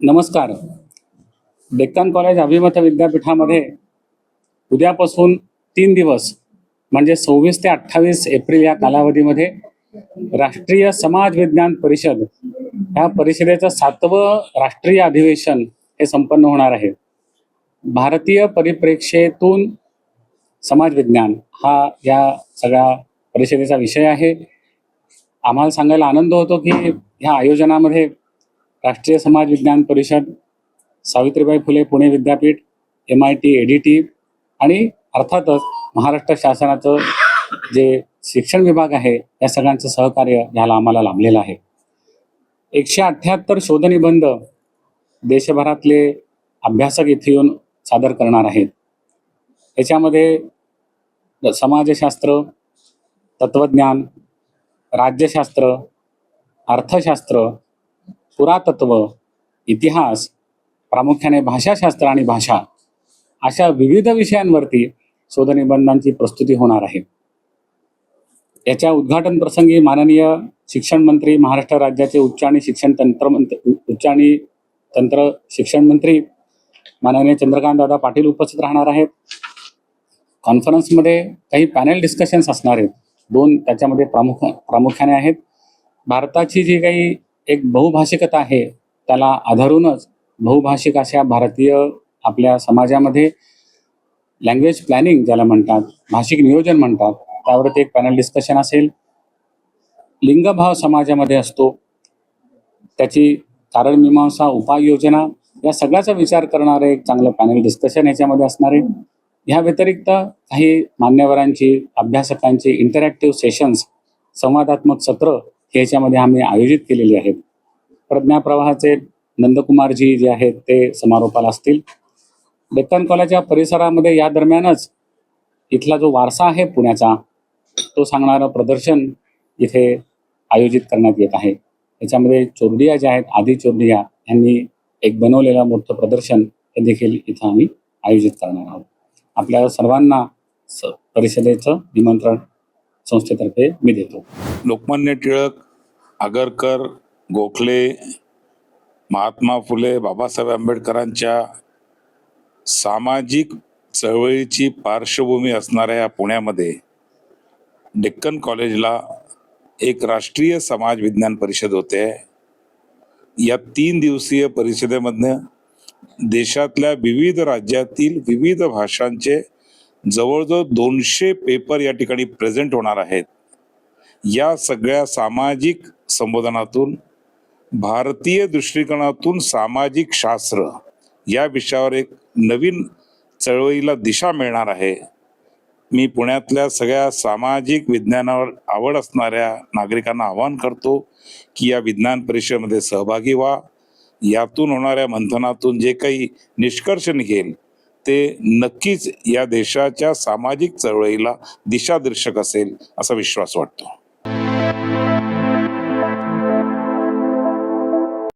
नमस्कार. डेक्कन कॉलेज अभिमत विद्यापीठामध्ये उद्यापासून तीन दिवस म्हणजे सव्वीस ते अठ्ठावीस एप्रिल या कालावधीमध्ये राष्ट्रीय समाज विज्ञान परिषद ह्या परिषदेचं सातवं राष्ट्रीय अधिवेशन हे संपन्न होणार आहे. भारतीय परिप्रेक्षेतून समाज विज्ञान हा या सगळ्या परिषदेचा विषय आहे. आम्हाला सांगायला आनंद होतो की ह्या आयोजनामध्ये राष्ट्रीय समाज विज्ञान परिषद सावित्रीबाई फुले पुणे विद्यापीठ M I T A D T आणि अर्थातच महाराष्ट्र शासनाचं जे शिक्षण विभाग आहे या सगळ्यांचं सहकार्य ह्याला आम्हाला लाभलेलं आहे. एकशे अठ्ठ्याहत्तर शोधनिबंध देशभरातले अभ्यासक इथे येऊन सादर करणार आहेत. याच्यामध्ये समाजशास्त्र तत्वज्ञान राज्यशास्त्र अर्थशास्त्र पुरातत्व इतिहास प्रामुख्याने भाषाशास्त्र आणि भाषा अशा विविध विषयांवरती शोधनिबंधांची प्रस्तुती होणार आहे. याच्या उद्घाटन प्रसंगी माननीय शिक्षण मंत्री महाराष्ट्र राज्याचे उच्च आणि शिक्षण तंत्र उच्च आणि तंत्र शिक्षण मंत्री माननीय चंद्रकांत दादा पाटील उपस्थित राहणार आहेत. कॉन्फरन्समध्ये काही पॅनल डिस्कशन्स असणार आहेत. दोन त्याच्यामध्ये प्रामुख प्रामुख्याने आहेत. भारताची जी काही एक बहुभाषिकता आहे. त्याला आधारूनच बहुभाषिक अशा भारतीय आपल्या समाजामध्ये लँग्वेज प्लॅनिंग ज्याला म्हणतात भाषिक नियोजन म्हणतात त्यावरती एक पॅनल डिस्कशन असेल. लिंगभाव समाजामध्ये असतो. त्याची कारणमीमांसा उपाययोजना या सगळ्याचा विचार करणारं एक चांगलं पॅनल डिस्कशन याच्यामध्ये असणार आहे. ह्या व्यतिरिक्त काही मान्यवरांची अभ्यासकांची इंटरॅक्टिव्ह सेशन्स संवादात्मक सत्र याच्यामध्ये आम्ही आयोजित केलेली आहेत. प्रज्ञा प्रवाहाचे नंदकुमारजी जे आहेत ते समारोपाला असतील. डेक्कन कॉलेजच्या परिसरामध्ये या दरम्यानच इथला जो वारसा आहे पुण्याचा तो सांगणारं प्रदर्शन इथे आयोजित करण्यात येत आहे. त्याच्यामध्ये चोरडिया ज्या आहेत आधी चोरडिया यांनी एक बनवलेलं मोठं प्रदर्शन हे देखील इथं आम्ही आयोजित करणार आहोत. आपल्या सर्वांना स परिषदेचं निमंत्रण संस्थेतर्फे मी देतो. लोकमान्य टिळक आगरकर गोखले महात्मा फुले बाबासाहेब आंबेडकरांच्या सामाजिक चळवळीची पार्श्वभूमी असणाऱ्या या पुण्यामध्ये डेक्कन कॉलेजला एक राष्ट्रीय समाज विज्ञान परिषद होते. या तीन दिवसीय परिषदेमधनं देशातल्या विविध राज्यातील विविध भाषांचे जवळजवळ दोनशे पेपर या ठिकाणी प्रेझेंट होणार आहेत. या सगळ्या सामाजिक संबोधनातून भारतीय दृष्टिकोनातून सामाजिक शास्त्र या विषयावर एक नवीन चळवळीला दिशा मिळणार आहे. मी पुण्यातल्या सगळ्या सामाजिक विज्ञानावर आवड असणाऱ्या नागरिकांना आवाहन करतो की या विज्ञान परिषदेमध्ये सहभागी व्हा. यातून होणाऱ्या मंथनातून जे काही निष्कर्ष निघेल ते नक्कीच या देशाच्या सामाजिक चळवळीला दिशादर्शक असेल असा विश्वास वाटतो.